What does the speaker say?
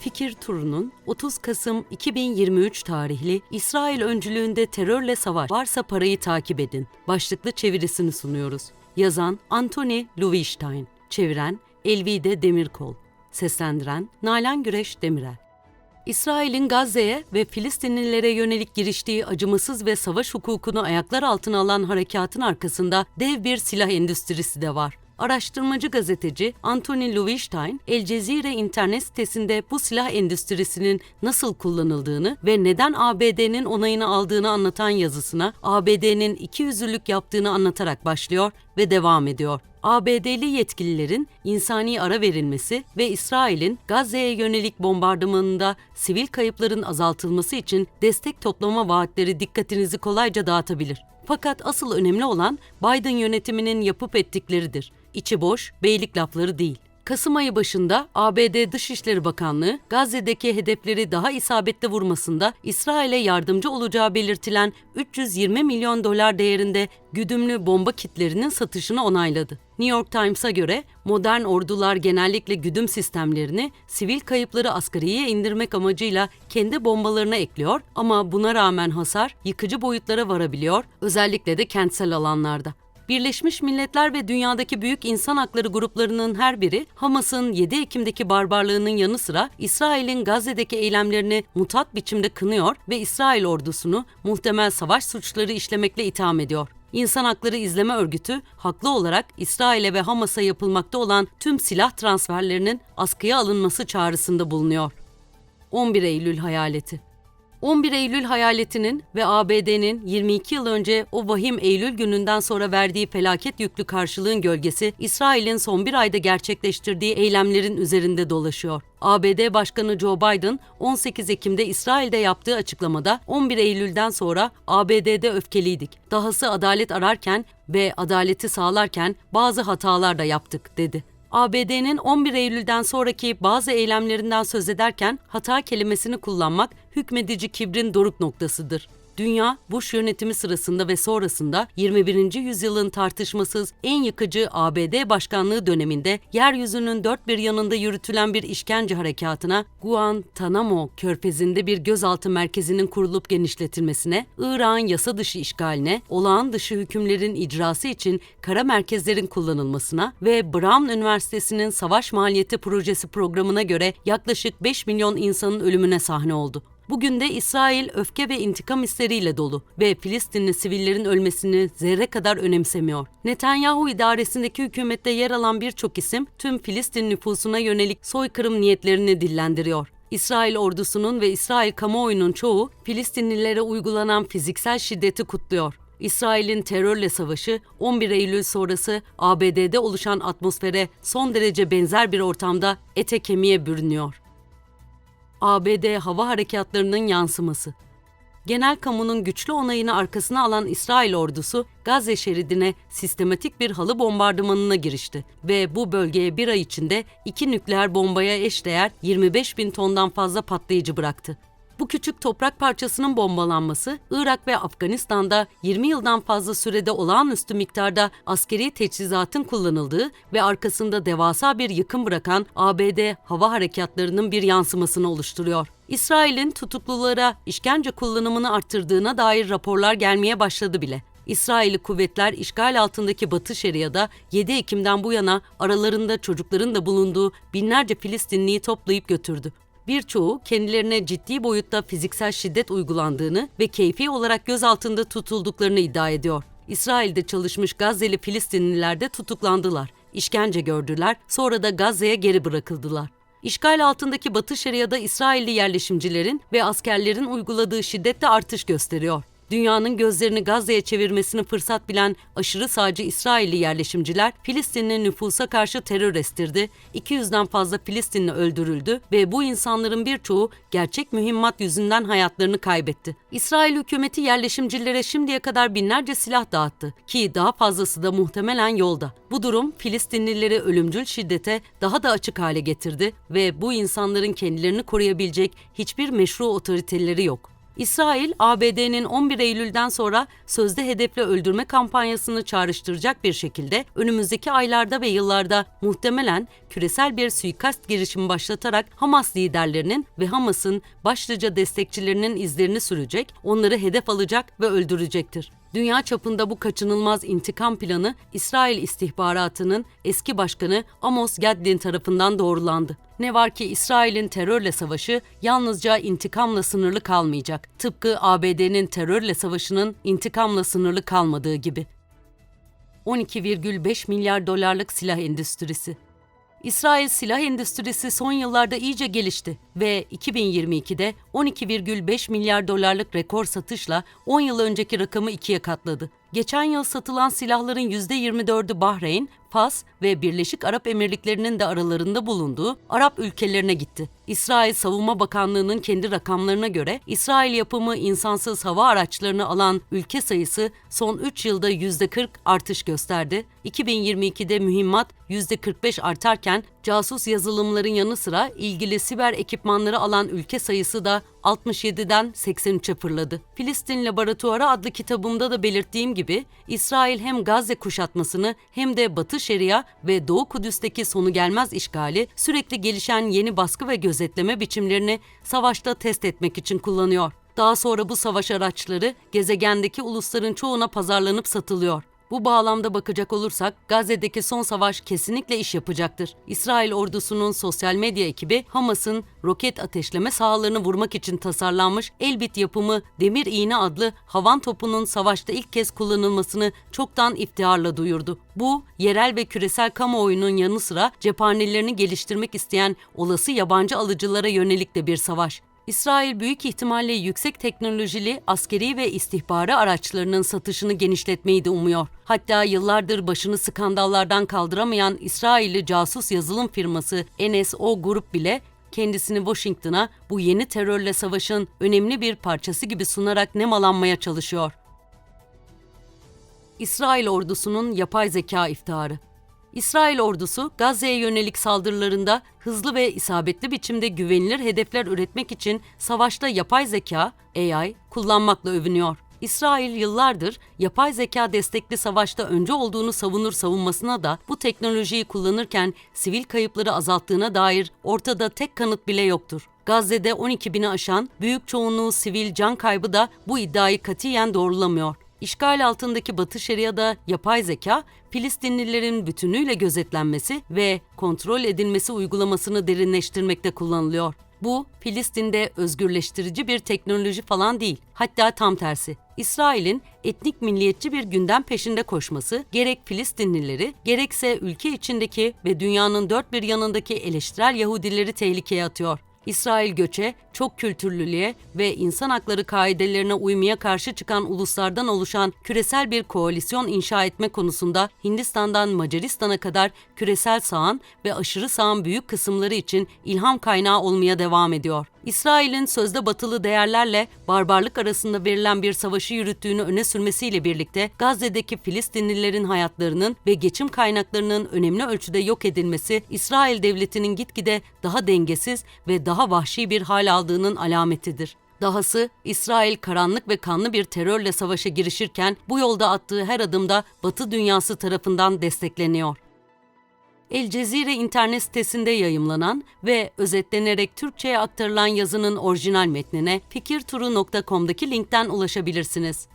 Fikir Turu'nun 30 Kasım 2023 tarihli İsrail öncülüğünde terörle savaş varsa parayı takip edin başlıklı çevirisini sunuyoruz. Yazan Anthony Loewenstein, çeviren Elvide Demirkol, seslendiren Nalan Güreş Demirel. İsrail'in Gazze'ye ve Filistinlilere yönelik giriştiği acımasız ve savaş hukukunu ayaklar altına alan harekatın arkasında dev bir silah endüstrisi de var. Araştırmacı gazeteci Anthony Loewenstein, El Cezire internet sitesinde bu silah endüstrisinin nasıl kullanıldığını ve neden ABD'nin onayını aldığını anlatan yazısına ABD'nin iki yüzlülük yaptığını anlatarak başlıyor ve devam ediyor. ABD'li yetkililerin insani ara verilmesi ve İsrail'in Gazze'ye yönelik bombardımanında sivil kayıpların azaltılması için destek toplama vaatleri dikkatinizi kolayca dağıtabilir. Fakat asıl önemli olan Biden yönetiminin yapıp ettikleridir. İçi boş, beylik lafları değil. Kasım ayı başında ABD Dışişleri Bakanlığı Gazze'deki hedefleri daha isabetli vurmasında İsrail'e yardımcı olacağı belirtilen 320 milyon dolar değerinde güdümlü bomba kitlerinin satışını onayladı. New York Times'a göre modern ordular genellikle güdüm sistemlerini sivil kayıpları asgariye indirmek amacıyla kendi bombalarına ekliyor ama buna rağmen hasar yıkıcı boyutlara varabiliyor, özellikle de kentsel alanlarda. Birleşmiş Milletler ve dünyadaki büyük insan hakları gruplarının her biri Hamas'ın 7 Ekim'deki barbarlığının yanı sıra İsrail'in Gazze'deki eylemlerini mutat biçimde kınıyor ve İsrail ordusunu muhtemel savaş suçları işlemekle itham ediyor. İnsan Hakları İzleme Örgütü haklı olarak İsrail'e ve Hamas'a yapılmakta olan tüm silah transferlerinin askıya alınması çağrısında bulunuyor. 11 Eylül hayaleti 11 Eylül hayaletinin ve ABD'nin 22 yıl önce o vahim Eylül gününden sonra verdiği felaket yüklü karşılığın gölgesi İsrail'in son bir ayda gerçekleştirdiği eylemlerin üzerinde dolaşıyor. ABD Başkanı Joe Biden 18 Ekim'de İsrail'de yaptığı açıklamada 11 Eylül'den sonra ABD'de öfkeliydik. Dahası adalet ararken ve adaleti sağlarken bazı hatalar da yaptık dedi. ABD'nin 11 Eylül'den sonraki bazı eylemlerinden söz ederken hata kelimesini kullanmak hükmedici kibrin doruk noktasıdır. Dünya, Bush yönetimi sırasında ve sonrasında 21. yüzyılın tartışmasız en yıkıcı ABD başkanlığı döneminde yeryüzünün dört bir yanında yürütülen bir işkence harekatına, Guantanamo körfezinde bir gözaltı merkezinin kurulup genişletilmesine, Irak'ın yasa dışı işgaline, olağan dışı hükümlerin icrası için kara merkezlerin kullanılmasına ve Brown Üniversitesi'nin savaş maliyeti projesi programına göre yaklaşık 5 milyon insanın ölümüne sahne oldu. Bugün de İsrail öfke ve intikam hisleriyle dolu ve Filistinli sivillerin ölmesini zerre kadar önemsemiyor. Netanyahu idaresindeki hükümette yer alan birçok isim tüm Filistin nüfusuna yönelik soykırım niyetlerini dillendiriyor. İsrail ordusunun ve İsrail kamuoyunun çoğu Filistinlilere uygulanan fiziksel şiddeti kutluyor. İsrail'in terörle savaşı 11 Eylül sonrası ABD'de oluşan atmosfere son derece benzer bir ortamda ete kemiğe bürünüyor. ABD hava harekatlarının yansıması. Genel kamunun güçlü onayını arkasına alan İsrail ordusu Gazze şeridine sistematik bir halı bombardımanına girişti ve bu bölgeye bir ay içinde iki nükleer bombaya eşdeğer 25 bin tondan fazla patlayıcı bıraktı. Bu küçük toprak parçasının bombalanması, Irak ve Afganistan'da 20 yıldan fazla sürede olağanüstü miktarda askeri teçhizatın kullanıldığı ve arkasında devasa bir yıkım bırakan ABD hava harekatlarının bir yansımasını oluşturuyor. İsrail'in tutuklulara işkence kullanımını arttırdığına dair raporlar gelmeye başladı bile. İsrailli kuvvetler işgal altındaki Batı Şeria'da 7 Ekim'den bu yana aralarında çocukların da bulunduğu binlerce Filistinliyi toplayıp götürdü. Birçoğu kendilerine ciddi boyutta fiziksel şiddet uygulandığını ve keyfi olarak gözaltında tutulduklarını iddia ediyor. İsrail'de çalışmış Gazze'li Filistinliler de tutuklandılar. İşkence gördüler, sonra da Gazze'ye geri bırakıldılar. İşgal altındaki Batı Şeria'da İsrailli yerleşimcilerin ve askerlerin uyguladığı şiddette artış gösteriyor. Dünyanın gözlerini Gazze'ye çevirmesini fırsat bilen aşırı sağcı İsrailli yerleşimciler Filistinli nüfusa karşı terör estirdi, 200'den fazla Filistinli öldürüldü ve bu insanların birçoğu gerçek mühimmat yüzünden hayatlarını kaybetti. İsrail hükümeti yerleşimcilere şimdiye kadar binlerce silah dağıttı ki daha fazlası da muhtemelen yolda. Bu durum Filistinlileri ölümcül şiddete daha da açık hale getirdi ve bu insanların kendilerini koruyabilecek hiçbir meşru otoriteleri yok. İsrail, ABD'nin 11 Eylül'den sonra sözde hedefle öldürme kampanyasını çağrıştıracak bir şekilde önümüzdeki aylarda ve yıllarda muhtemelen küresel bir suikast girişimi başlatarak Hamas liderlerinin ve Hamas'ın başlıca destekçilerinin izlerini sürecek, onları hedef alacak ve öldürecektir. Dünya çapında bu kaçınılmaz intikam planı İsrail istihbaratının eski başkanı Amos Gadlin tarafından doğrulandı. Ne var ki İsrail'in terörle savaşı yalnızca intikamla sınırlı kalmayacak. Tıpkı ABD'nin terörle savaşının intikamla sınırlı kalmadığı gibi. 12,5 milyar dolarlık silah endüstrisi. İsrail silah endüstrisi son yıllarda iyice gelişti ve 2022'de 12,5 milyar dolarlık rekor satışla 10 yıl önceki rakamı ikiye katladı. Geçen yıl satılan silahların %24'ü Bahreyn, Fas ve Birleşik Arap Emirlikleri'nin de aralarında bulunduğu Arap ülkelerine gitti. İsrail Savunma Bakanlığı'nın kendi rakamlarına göre İsrail yapımı insansız hava araçlarını alan ülke sayısı son 3 yılda %40 artış gösterdi. 2022'de mühimmat %45 artarken casus yazılımların yanı sıra ilgili siber ekipmanları alan ülke sayısı da 67'den 83'e fırladı. Filistin Laboratuvarı adlı kitabımda da belirttiğim gibi İsrail hem Gazze kuşatmasını hem de Batı Şeria ve Doğu Kudüs'teki sonu gelmez işgali sürekli gelişen yeni baskı ve gözetleme biçimlerini savaşta test etmek için kullanıyor. Daha sonra bu savaş araçları gezegendeki ulusların çoğuna pazarlanıp satılıyor. Bu bağlamda bakacak olursak Gazze'deki son savaş kesinlikle iş yapacaktır. İsrail ordusunun sosyal medya ekibi Hamas'ın roket ateşleme sahalarını vurmak için tasarlanmış Elbit yapımı Demir İğne adlı havan topunun savaşta ilk kez kullanılmasını çoktan iftiharla duyurdu. Bu, yerel ve küresel kamuoyunun yanı sıra cephanelerini geliştirmek isteyen olası yabancı alıcılara yönelik de bir savaş. İsrail büyük ihtimalle yüksek teknolojili askeri ve istihbari araçlarının satışını genişletmeyi de umuyor. Hatta yıllardır başını skandallardan kaldıramayan İsrailli casus yazılım firması NSO Grup bile kendisini Washington'a bu yeni terörle savaşın önemli bir parçası gibi sunarak nemalanmaya çalışıyor. İsrail ordusunun yapay zeka iftiharı. İsrail ordusu Gazze'ye yönelik saldırılarında hızlı ve isabetli biçimde güvenilir hedefler üretmek için savaşta yapay zeka, AI, kullanmakla övünüyor. İsrail yıllardır yapay zeka destekli savaşta önce olduğunu savunur savunmasına da bu teknolojiyi kullanırken sivil kayıpları azalttığına dair ortada tek kanıt bile yoktur. Gazze'de 12 bini aşan büyük çoğunluğu sivil can kaybı da bu iddiayı katiyen doğrulamıyor. İşgal altındaki Batı Şeria'da yapay zeka, Filistinlilerin bütünüyle gözetlenmesi ve kontrol edilmesi uygulamasını derinleştirmekte kullanılıyor. Bu, Filistin'de özgürleştirici bir teknoloji falan değil. Hatta tam tersi. İsrail'in etnik milliyetçi bir gündem peşinde koşması gerek Filistinlileri gerekse ülke içindeki ve dünyanın dört bir yanındaki eleştirel Yahudileri tehlikeye atıyor. İsrail göçe, çok kültürlülüğe ve insan hakları kaidelerine uymaya karşı çıkan uluslardan oluşan küresel bir koalisyon inşa etme konusunda Hindistan'dan Macaristan'a kadar küresel sağın ve aşırı sağın büyük kısımları için ilham kaynağı olmaya devam ediyor. İsrail'in sözde batılı değerlerle barbarlık arasında verilen bir savaşı yürüttüğünü öne sürmesiyle birlikte Gazze'deki Filistinlilerin hayatlarının ve geçim kaynaklarının önemli ölçüde yok edilmesi İsrail devletinin gitgide daha dengesiz ve daha vahşi bir hal aldığının alametidir. Dahası İsrail karanlık ve kanlı bir terörle savaşa girişirken bu yolda attığı her adımda Batı dünyası tarafından destekleniyor. El Cezire internet sitesinde yayımlanan ve özetlenerek Türkçe'ye aktarılan yazının orijinal metnine fikirturu.com'daki linkten ulaşabilirsiniz.